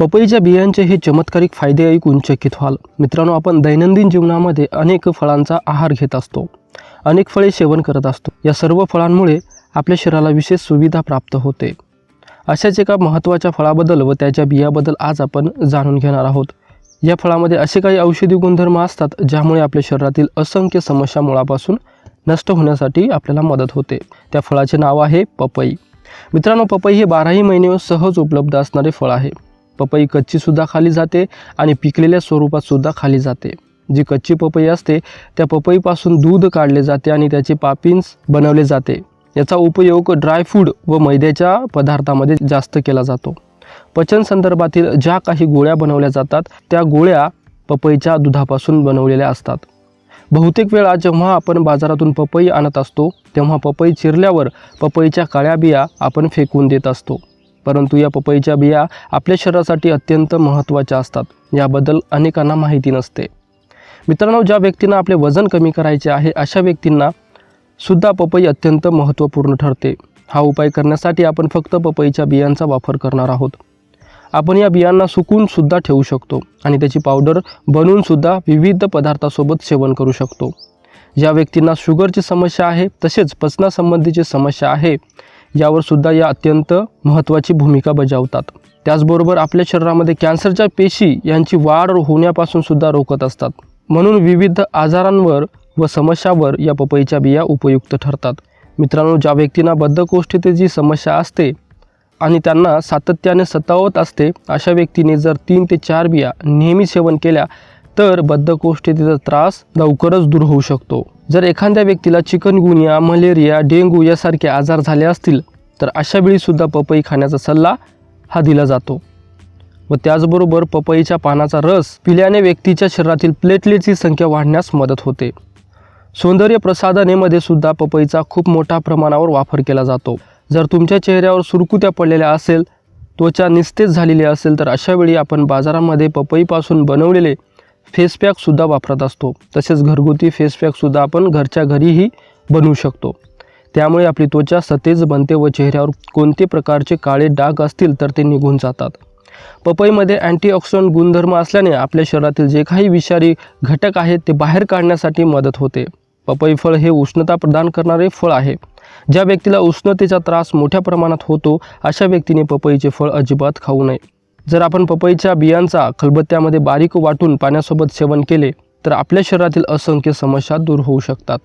पपईच्या बियांचे हे चमत्कारिक फायदे ऐकून चकित व्हाल. मित्रांनो आपण दैनंदिन जीवनामध्ये अनेक फळांचा आहार घेत असतो. अनेक फळे सेवन करत असतो. या सर्व फळांमुळे आपल्या शरीराला विशेष सुविधा प्राप्त होते. अशाच एका महत्त्वाच्या फळाबद्दल व त्याच्या बियाबद्दल आज आपण जाणून घेणार आहोत. या फळामध्ये असे काही औषधी गुणधर्म असतात ज्यामुळे आपल्या शरीरातील असंख्य समस्या मुळापासून नष्ट होण्यासाठी आपल्याला मदत होते. त्या फळाचे नाव आहे पपई. मित्रांनो पपई हे बाराही महिने सहज उपलब्ध असणारे फळ आहे. पपई कच्चीसुद्धा खाली जाते आणि पिकलेल्या स्वरूपातसुद्धा खाली जाते. जी कच्ची पपई असते त्या पपईपासून दूध काढले जाते आणि त्याचे पापिन्स बनवले जाते. याचा उपयोग ड्रायफ्रूट व मैद्याच्या पदार्थामध्ये जास्त केला जातो. पचन संदर्भातील ज्या काही गोळ्या बनवल्या जातात त्या गोळ्या पपईच्या दुधापासून बनवलेल्या असतात. बहुतेक वेळा जेव्हा आपण बाजारातून पपई आणत असतो तेव्हा पपई चिरल्यावर पपईच्या काळ्या बिया आपण फेकून देत असतो. परंतु या पपईच्या बिया आपल्या शरीरासाठी अत्यंत महत्त्वाच्या असतात. याबद्दल अनेकांना माहिती नसते. मित्रांनो ज्या व्यक्तींना आपले वजन कमी करायचे आहे अशा व्यक्तींना सुद्धा पपई अत्यंत महत्त्वपूर्ण ठरते. हा उपाय करण्यासाठी आपण फक्त पपईच्या बियांचा वापर करणार आहोत. आपण या बियांना सुकूनसुद्धा ठेवू शकतो आणि त्याची पावडर बनवून सुद्धा विविध पदार्थासोबत सेवन करू शकतो. ज्या व्यक्तींना शुगरची समस्या आहे तसेच पचनासंबंधीची समस्या आहे यावर सुद्धा या अत्यंत महत्त्वाची भूमिका बजावतात. त्याचबरोबर आपल्या शरीरामध्ये कॅन्सरच्या पेशी यांची वाढ होण्यापासून सुद्धा रोखत असतात. म्हणून विविध आजारांवर व समस्यावर या पपईच्या बिया उपयुक्त ठरतात. मित्रांनो ज्या व्यक्तींना बद्धकोष्ठतेची समस्या असते आणि त्यांना सातत्याने सतावत असते अशा व्यक्तीने जर तीन ते चार बिया नेहमी सेवन केल्या तर बद्धकोष्ठतेचा त्रास लवकरच दूर होऊ शकतो. जर एखाद्या व्यक्तीला चिकनगुनिया मलेरिया डेंगू यासारखे आजार झाले असतील तर अशा वेळीसुद्धा पपई खाण्याचा सल्ला हा दिला जातो. व त्याचबरोबर पपईच्या पानाचा रस पिल्याने व्यक्तीच्या शरीरातील प्लेटलेटची संख्या वाढण्यास मदत होते. सौंदर्य प्रसाधनेमध्ये सुद्धा पपईचा खूप मोठ्या प्रमाणावर वापर केला जातो. जर तुमच्या चेहऱ्यावर सुरकुत्या पडलेल्या असेल त्वचा निस्तेज झालेली असेल तर अशावेळी आपण बाजारामध्ये पपईपासून बनवलेले फेसपॅकसुद्धा वापरत असतो. तसेच घरगुती फेसपॅकसुद्धा आपण घरच्या घरीही बनवू शकतो. त्यामुळे आपली त्वचा सतेज बनते व चेहऱ्यावर कोणते प्रकारचे काळे डाग असतील तर ते निघून जातात. पपईमध्ये अँटीऑक्सिडंट गुणधर्म असल्याने आपल्या शरीरातील जे काही विषारी घटक आहेत ते बाहेर काढण्यासाठी मदत होते. पपई फळ हे उष्णता प्रदान करणारे फळ आहे. ज्या व्यक्तीला उष्णतेचा त्रास मोठ्या प्रमाणात होतो अशा व्यक्तीने पपईचे फळ अजिबात खाऊ नये. जर आपण पपईच्या बियांचा खलबत्त्यामध्ये बारीक वाटून पाण्यासोबत सेवन केले तर आपल्या शरीरातील असंख्य समस्या दूर होऊ शकतात.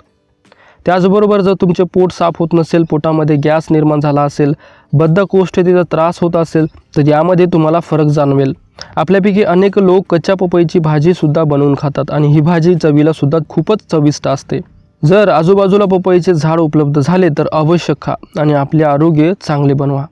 त्याचबरोबर जर तुमचे पोट साफ होत नसेल पोटामध्ये गॅस निर्माण झाला असेल बद्धकोष्ठतेचा त्रास होत असेल तर यामध्ये तुम्हाला फरक जाणवेल. आपल्यापैकी अनेक लोक कच्च्या पपईची भाजीसुद्धा बनवून खातात आणि ही भाजी चवीला सुद्धा खूपच चविष्ट असते. जर आजूबाजूला पपईचे झाड उपलब्ध झाले तर अवश्य खा आणि आपले आरोग्य चांगले बनवा.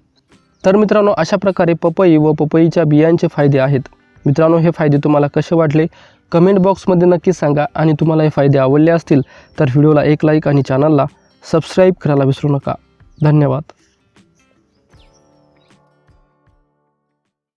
तर मित्रांनो अशा प्रकारे पपई व पपईच्या बियांचे फायदे आहेत. मित्रांनो हे फायदे तुम्हाला कसे वाटले? कमेंट बॉक्समध्ये नक्की सांगा आणि तुम्हाला हे फायदे आवडले असतील तर व्हिडिओला एक लाईक आणि चॅनलला सबस्क्राईब करायला विसरू नका. धन्यवाद.